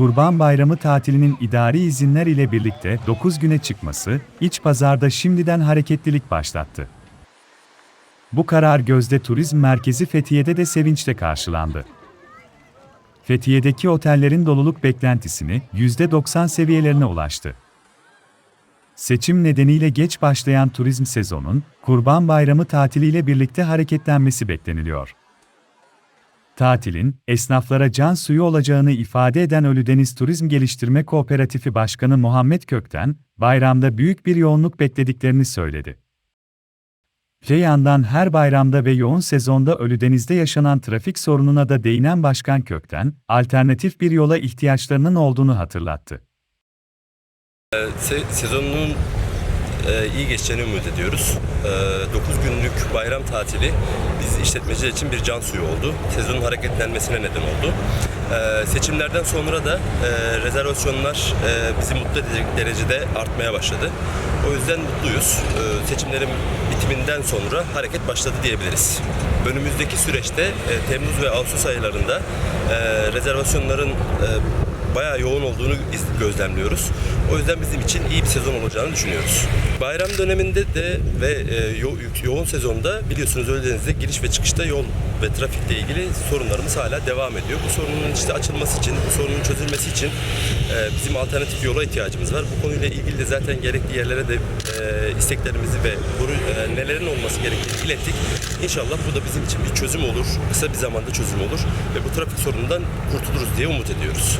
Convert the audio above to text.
Kurban Bayramı tatilinin idari izinler ile birlikte 9 güne çıkması, iç pazarda şimdiden hareketlilik başlattı. Bu karar Gözde Turizm Merkezi Fethiye'de de sevinçle karşılandı. Fethiye'deki otellerin doluluk beklentisini %90 seviyelerine ulaştı. Seçim nedeniyle geç başlayan turizm sezonun, Kurban Bayramı tatiliyle birlikte hareketlenmesi bekleniliyor. Tatilin, esnaflara can suyu olacağını ifade eden Ölüdeniz Turizm Geliştirme Kooperatifi Başkanı Muhammed Kökten, bayramda büyük bir yoğunluk beklediklerini söyledi. Öte yandan her bayramda ve yoğun sezonda Ölüdeniz'de yaşanan trafik sorununa da değinen Başkan Kökten, alternatif bir yola ihtiyaçlarının olduğunu hatırlattı. Se- sezonun e, iyi geçeceğini ümit ediyoruz. 9 günlük bayram tatili biz işletmeciler için bir can suyu oldu. Sezonun hareketlenmesine neden oldu. E, seçimlerden sonra da e, rezervasyonlar e, bizi mutlu edecek derecede artmaya başladı. O yüzden mutluyuz. E, seçimlerin bitiminden sonra hareket başladı diyebiliriz. Önümüzdeki süreçte e, Temmuz ve Ağustos aylarında e, rezervasyonların e, bayağı yoğun olduğunu iz- gözlemliyoruz. O yüzden bizim için iyi bir sezon olacağını düşünüyoruz. Bayram döneminde de ve e, yo- yoğun sezonda biliyorsunuz Ölüdeniz'de giriş ve çıkışta yol ve trafikle ilgili sorunlarımız hala devam ediyor. Bu sorunun işte açılması için, bu sorunun çözülmesi için e, bizim alternatif yola ihtiyacımız var. Bu konuyla ilgili de zaten gerekli yerlere de e, isteklerimizi ve bunu, e, nelerin olması gerektiğini ilettik. İnşallah bu da bizim için bir çözüm olur. Kısa bir zamanda çözüm olur ve bu trafik sorunundan kurtuluruz diye umut ediyoruz.